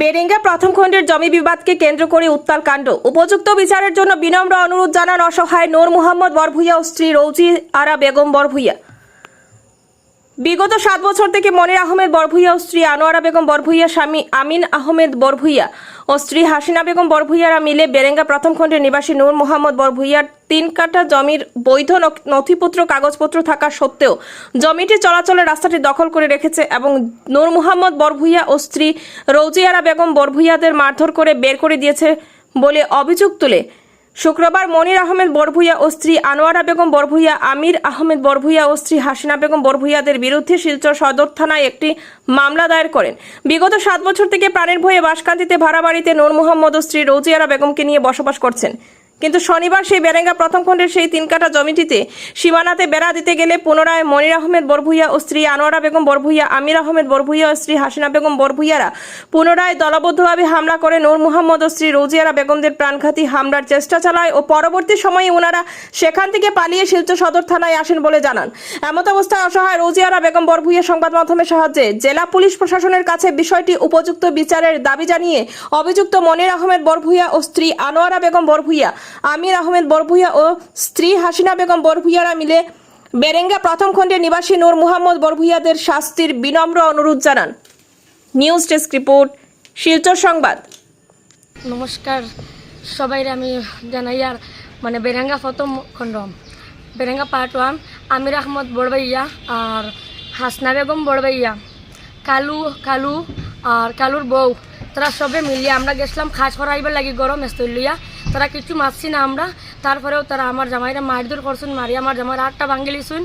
বেরেঙ্গা প্রথম খণ্ডের জমি বিবাদকে কেন্দ্র করে উত্তাল কাণ্ড। উপযুক্ত বিচারের জন্য বিনম্র অনুরোধ জানান অসহায় নূর মোহাম্মদ বরভুইয়া ও স্ত্রী রৌজি আরা বেগম বরভুইয়া। বিগত সাত বছর থেকে মনির আহমেদ বরভুইয়া ও স্ত্রী আনোয়ারা বেগম বরভুইয়া, স্বামী আমিন আহমেদ বরভুইয়া ও স্ত্রী হাসিনা বেগম বরভুইয়ারা মিলে বেরেঙ্গা প্রথম খণ্ডের নিবাসী নূর মোহাম্মদ বরভুইয়ার তিন কাঠা জমির বৈধ নথিপত্র, কাগজপত্র থাকা সত্ত্বেও জমিটি চলাচলের রাস্তাটি দখল করে রেখেছে এবং নূর মোহাম্মদ বরভুইয়া ও স্ত্রী রৌজিয়ারা বেগম বরভুইয়াদের মারধর করে বের করে দিয়েছে বলে অভিযোগ তুলে। শুক্রবার মনির আহমেদ বরভুইয়া ও স্ত্রী আনোয়ারা বেগম বরভুইয়া আমির আহমেদ বরভুইয়া ও স্ত্রী হাসিনা বেগম বরভুইয়াদের বিরুদ্ধে শিলচর সদর থানায় একটি মামলা দায়ের করেন। বিগত সাত বছর থেকে প্রাণের ভয়ে বাসকান্তিতে ভাড়া বাড়িতে নূর মোহাম্মদ ও স্ত্রী রোজিয়ারা বেগমকে নিয়ে বসবাস করছেন। কিন্তু শনিবার সেই বেরেঙ্গা প্রথম খণ্ডের সেই তিন কাটা জমিটিতে সীমানাতে বেড়া দিতে গেলে পুনরায় মনির আহমেদ বরভুইয়া ও স্ত্রী আনোয়ারা বেগম বরভুইয়া, আমির আহমেদ বরভুইয়া ও স্ত্রী হাসিনা বেগম বরভুইয়ারা পুনরায় দলবদ্ধভাবে হামলা করে নূর মোহাম্মদ ও স্ত্রী রোজিয়ারা বেগমদের প্রাণঘাতী হামলার চেষ্টা চালায় ও পরবর্তী সময়ে ওনারা সেখান থেকে পালিয়ে শিলচর সদর থানায় আসেন বলে জানান। এমত অবস্থায় অসহায় রোজিয়ারা বেগম বরভুইয়া সংবাদ মাধ্যমের সাহায্যে জেলা পুলিশ প্রশাসনের কাছে বিষয়টি উপযুক্ত বিচারের দাবি জানিয়ে অভিযুক্ত মনির আহমেদ বরভুইয়া ও স্ত্রী আনোয়ারা বেগম বরভুইয়া আমির আহমেদ বরভুইয়া ও স্ত্রী হাসিনা বেগম বরভুইয়ারা মিলে বেরেঙ্গা প্রথম খণ্ডের নিবাসী নূর মুহাম্মদ বরভুইয়াদের শাস্তির বিনম্র অনুরোধ জানান। নিউজ ডেস্ক রিপোর্ট, শিলচর সংবাদ। নমস্কার সবাই আমি জানাই আর মানে বেরেঙ্গা প্রথম খণ্ড। বেরেঙ্গা পার্ট ওয়ান আমির আহমদ বড়বাইয়া আর হাসনা বেগম বড়বাইয়া কালু কালু আর কালুর বউ, তারা সবে মিলিয়ে আমরা গেছিলাম খাস করাইবার লাগি গরম লইয়া। তারা কিছু মারছি না আমরা। তারপরেও তারা আমার জামাইরা মারধর করছেন মারি আমার জামাইরা আটটা ভাঙ্গি লিছুন।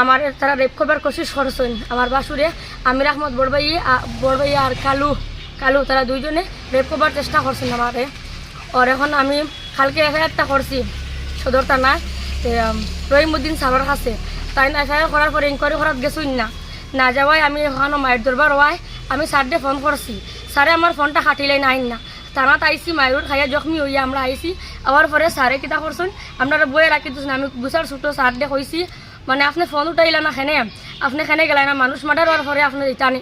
আমার তারা রেপ করবার কোশিশ করছেন। আমার বাসুরে, আমির আহমদ বড়বাই বড়বাইয়া আর কালু কালু তারা দুইজনে রেপ করবার চেষ্টা করছেন আমারে। আর এখন আমি কালকে এফআইআরটা করছি, সদর থানায়। রহিমুদ্দিন সাহর কাছে তাই না, এফআইআর করার পরে ইনকোয়ারি করার গেছুন না। না যাওয়াই আমি ওখানে মায়ের দরবার হওয়ায় আমি স্যারডে ফোন করছি। স্যারে আমার ফোনটা কাটিলে নাই না। থানাত আইসি, মায়ুর খাইয়া জখমি হইয়া আমরা আইসি। আবার পরে স্যারে কিতা করছেন? আপনারা বইয়ে রাখি দিচ্ছেন আমি গুছার ছোটো স্যারডে কইছি মানে আপনি ফোন উঠাইলা না খেনে আপনি খেনে গেলাই না? মানুষ মার্ডার হওয়ার পরে আপনি দিতানি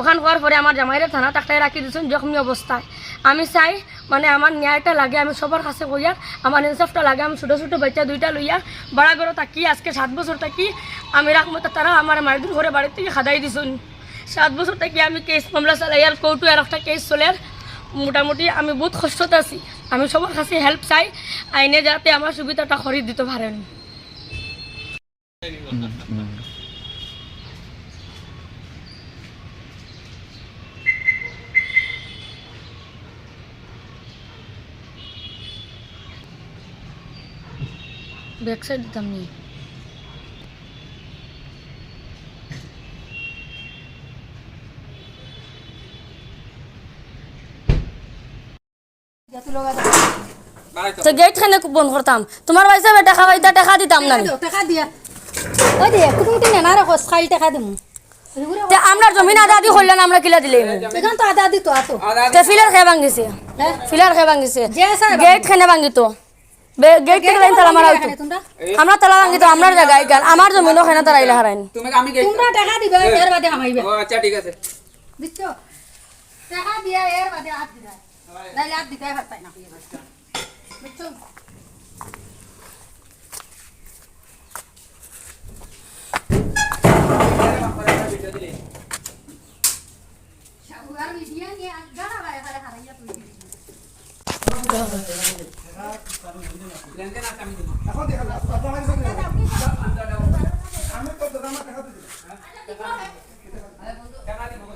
ওখান হওয়ার পরে আমার জামাইরে থানা তাকটাই রাখি দিয়েছেন জখমি অবস্থায়। আমি চাই মানে আমার ন্যায়টা লাগে, আমি সবার কাছে কইয়ার আমার ইনসাফটা লাগে, আমি ছোটো ছোটো বাচ্চা দুইটা লইয়া বাড়া করে থাকি, আজকে সাত বছর থাকি, আমি রাখমত তারা আমার মারধর করে বাড়ির থেকে খাদাই দিছুন। সাত বছর থেকে আমি কেস মামলা চালাই আর কৌটু আর একটা কেস চলে মোটামুটি আমি বহুত কষ্টতে আছি। আমি সবার কাছে হেল্প চাই, আইনে যাতে আমার সুবিধাটা খরিদ দিতে পারেন ব্যাক সাইড দিতাম নি তো গেট খানে বন্ধ করতাম তোমার পয়সা টাকা পাইতা টাকা দিতাম না আমি। টাকা দিয়া ওই দে কুটুমটি নেনা রাখো খাইল টাকা দিমু তে আমরা জমিন আদা দি করলেন আমরা কিলা দিলে এখান তো আদা দিত আতো তে ফিলার খেয়ে ভাঙিছে ফিলার খেয়ে ভাঙিছে যে সাহেব গেট খানে ভাঙিত গেট থেকে লাইন তালা মারা হইতো তোমরা আমরা তালা ভাঙিত আমরা জায়গায় গান আমার জমিনও খানে তারা ইলা হারাইন তুমি আমি গেছি তোমরা টাকা দিবে এর বাদে হামাইবে ও আচ্ছা ঠিক আছে দিচ্ছ টাকা দিয়া এর বাদে হাত দিবা নাইলে হাত দিতে পারতাই না বুঝছ শাহুয়ার মিডিয়া নিয়ে গানা গায় হারে হারাইয়া তুই দেখা তো ইউসিও তো দিব আমি এখন বলে বাড়ি আমি আমার তো দেখা লইলা দিব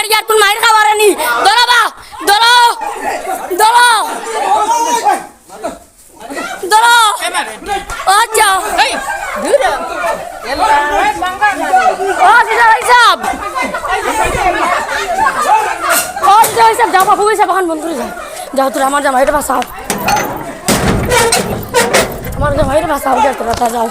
গাড়ি আর কোন মায়ের খাবার আনি। ধরো বা ধরো। ধরো ধরো আচ্ছা এখন বন্ধু যাও। যাও তোর আমার জামা এটা বাসাও আমার জামা এটা বাসাও যাও যাও।